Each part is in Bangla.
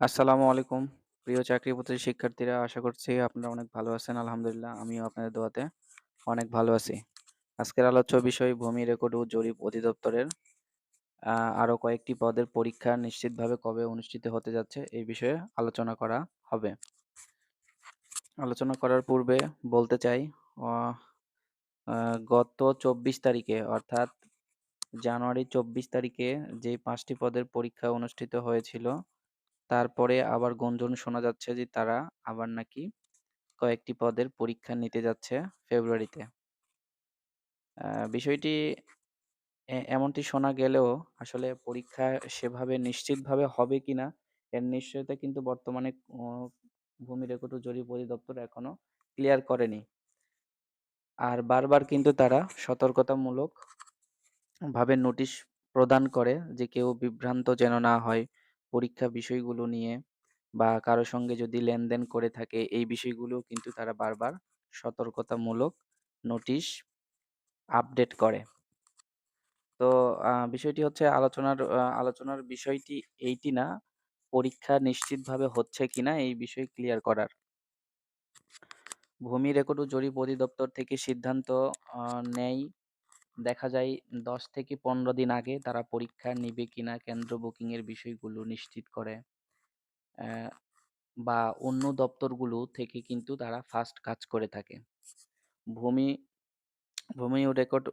আসসালামু আলাইকুম। প্রিয় চাকরি শিক্ষার্থীরা, আশা করছি আপনারা অনেক ভালো আছেন। আলহামদুলিল্লাহ, আমিও আপনাদের দোয়াতে অনেক ভালো আছি। আজকের আলোচ্য বিষয় ভূমি রেকর্ড ও জরিপ অধিদপ্তরের, আ আরও কয়েকটি পদের পরীক্ষা নিশ্চিতভাবে কবে অনুষ্ঠিত হতে যাচ্ছে এই বিষয়ে আলোচনা করা হবে। আলোচনা করার পূর্বে বলতে চাই গত ২৪ তারিখে অর্থাৎ জানুয়ারি ২৪ তারিখে যে পাঁচটি পদের পরীক্ষা অনুষ্ঠিত হয়েছিল তারপরে আবার গুঞ্জন শোনা যাচ্ছে যে, তারা আবার নাকি কয়েকটি পদের পরীক্ষা নিতে যাচ্ছে ফেব্রুয়ারিতে। বিষয়টি এমনটি শোনা গেলেও আসলে পরীক্ষা সেভাবে নিশ্চিতভাবে হবে কিনা, এর নিশ্চয়তা কিন্তু বর্তমানে ভূমি রেকর্ড জরিপ অধিদপ্তর এখনও ক্লিয়ার করেনি। আর বারবার কিন্তু তারা সতর্কতামূলক ভাবে নোটিশ প্রদান করে যে, কেউ বিভ্রান্ত যেন না হয় পরীক্ষা বিষয়গুলো নিয়ে বা কারও সঙ্গে যদি লেনদেন করে থাকে এই বিষয়গুলো কিন্তু তারা বারবার সতর্কতামূলক নোটিশ আপডেট করে। তো বিষয়টি হচ্ছে আলোচনার আলোচনার বিষয়টি এইটি না, পরীক্ষা নিশ্চিতভাবে হচ্ছে কিনা এই বিষয় ক্লিয়ার করার। ভূমি রেকর্ড ও জরিপ অধিদপ্তর থেকে সিদ্ধান্ত নেয় দেখা যায় ১০ থেকে ১৫ দিন আগে তারা পরীক্ষা নিবে কিনা কেন্দ্র বুকিং এর বিষয়গুলো নিশ্চিত করে। বা অন্য দপ্তরগুলো থেকে কিন্তু তারা ফার্স্ট কাজ করে থাকে। ভূমি ভূমি ও রেকর্ড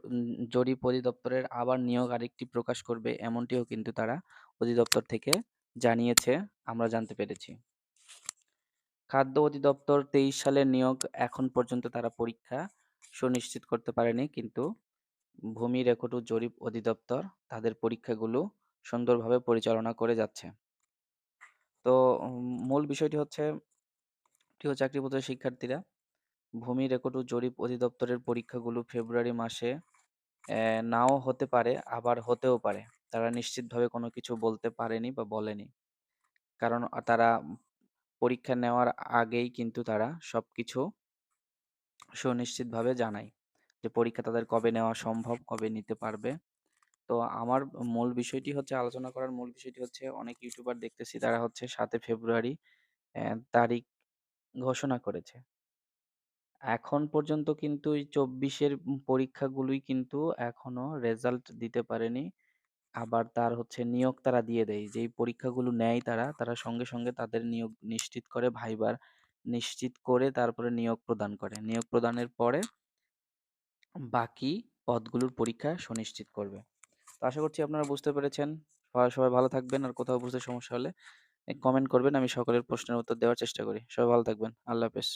জরিপ অধিদপ্তরের আবার নিয়োগ আরেকটি প্রকাশ করবে এমনটিও কিন্তু তারা অধিদপ্তর থেকে জানিয়েছে, আমরা জানতে পেরেছি। খাদ্য অধিদপ্তর ২৩ সালের নিয়োগ এখন পর্যন্ত তারা পরীক্ষা সুনিশ্চিত করতে পারেনি। কিন্তু ভূমি রেকর্ড ও জরিপ অধিদপ্তর তাদের পরীক্ষাগুলো সুন্দরভাবে পরিচালনা করে যাচ্ছে। তো মূল বিষয়টি হচ্ছে প্রিয় চাকরি প্রত্যাশী শিক্ষার্থীরা, ভূমি রেকর্ড ও জরিপ অধিদপ্তরের পরীক্ষাগুলো ফেব্রুয়ারি মাসে নাও হতে পারে, আবার হতেও পারে। তারা নিশ্চিতভাবে কোনো কিছু বলতে পারেনি বা বলেনি। কারণ তারা পরীক্ষা নেওয়ার আগেই কিন্তু তারা সবকিছু সুনিশ্চিতভাবে জানায় যে পরীক্ষা তাদের কবে নেওয়া সম্ভব, কবে নিতে পারবে। তো আমার মূল বিষয়টি হচ্ছে আলোচনা করার মূল বিষয়টি হচ্ছে অনেক ইউটিউবার দেখতেছি তারা হচ্ছে ৭ ফেব্রুয়ারি তারিখ ঘোষণা করেছে। এখন পর্যন্ত কিন্তু এই ২৪ এর পরীক্ষাগুলোই কিন্তু এখনও রেজাল্ট দিতে পারেনি। আবার তার হচ্ছে নিয়োগ তারা দিয়ে দেয়। যেই পরীক্ষাগুলো নেয় তারা, তারা সঙ্গে, সঙ্গে তাদের নিয়োগ নিশ্চিত করে ভাইবার নিশ্চিত করে তারপরে নিয়োগ প্রদান করে। নিয়োগ প্রদানের পরে বাকি পদগুলোর পরীক্ষা সুনিশ্চিত করবে। তো আশা করছি আপনারা বুঝতে পেরেছেন। সবাই, ভালো থাকবেন। আর কোথাও বুঝতে সমস্যা হলে কমেন্ট করবেন। আমি সকলের প্রশ্নের উত্তর দেওয়ার চেষ্টা করি। সবাই ভালো থাকবেন। আল্লাহ হাফেজ।